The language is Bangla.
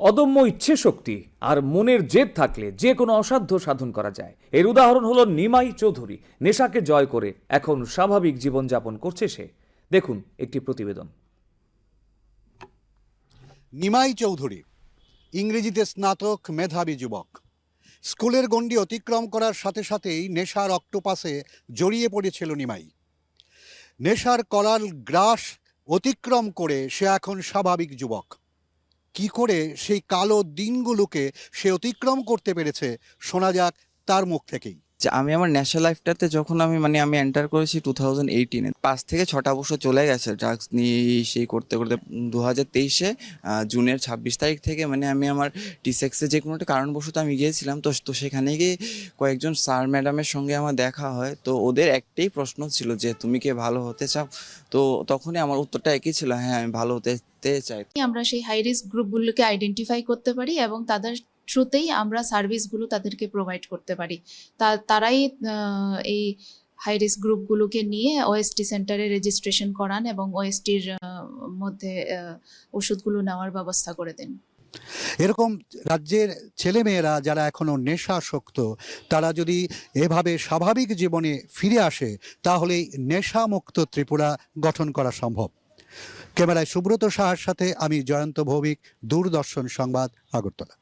অদম্য ইচ্ছে শক্তি আর মনের জেদ থাকলে যে কোনো অসাধ্য সাধন করা যায়। এর উদাহরণ হলো নিমাই চৌধুরী। নেশাকে জয় করে এখন স্বাভাবিক জীবনযাপন করছে সে। দেখুন একটি প্রতিবেদন। নিমাই চৌধুরী, ইংরেজিতে স্নাতক মেধাবী যুবক। স্কুলের গণ্ডি অতিক্রম করার সাথে সাথেই নেশার অক্টোপাসে জড়িয়ে পড়েছিল নিমাই। নেশার করাল গ্রাস অতিক্রম করে সে এখন স্বাভাবিক যুবক। কি করে সেই কালো দিনগুলোকে সে অতিক্রম করতে পেরেছে শোনা যাক তার মুখ থেকেই। যে আমি আমার ন্যাশনাল লাইফটাতে যখন আমি মানে আমি এন্টার করেছি টু থাউজেন্ড এইটিনে পাঁচ থেকে ছটা বছর চলে গেছে ড্রাগস নিয়ে সেই করতে করতে দু হাজার তেইশে জুনের ছাব্বিশ তারিখ থেকে মানে আমি আমার টিসেক্সে যে কোনো একটা কারণবশত আমি গিয়েছিলাম, তো তো সেখানে গিয়ে কয়েকজন স্যার ম্যাডামের সঙ্গে আমার দেখা হয়, তো ওদের একটাই প্রশ্ন ছিল যে, তুমি কি ভালো হতে চাও? তো তখনই আমার উত্তরটা একই ছিল হ্যাঁ আমি ভালো হতে চাই। আমরা সেই হাই রিস্ক গ্রুপগুলোকে আইডেন্টিফাই করতে পারি এবং তাদের থ্রুতেই আমরা সার্ভিসগুলো তাদেরকে প্রোভাইড করতে পারি। তা, তারাই এই হাই রিস্ক গ্রুপগুলোকে নিয়ে ওএসটি সেন্টারে রেজিস্ট্রেশন করান এবং ওএসটির মধ্যে ওষুধগুলো নেওয়ার ব্যবস্থা করে দেন। এরকম রাজ্যের ছেলেমেয়েরা যারা এখনও নেশাসক্ত, তারা যদি এভাবে স্বাভাবিক জীবনে ফিরে আসে, তাহলেই নেশামুক্ত ত্রিপুরা গঠন করা সম্ভব। ক্যামেরায় সুব্রত সাহার সাথে আমি জয়ন্ত ভৌমিক, দূরদর্শন সংবাদ আগরতলা।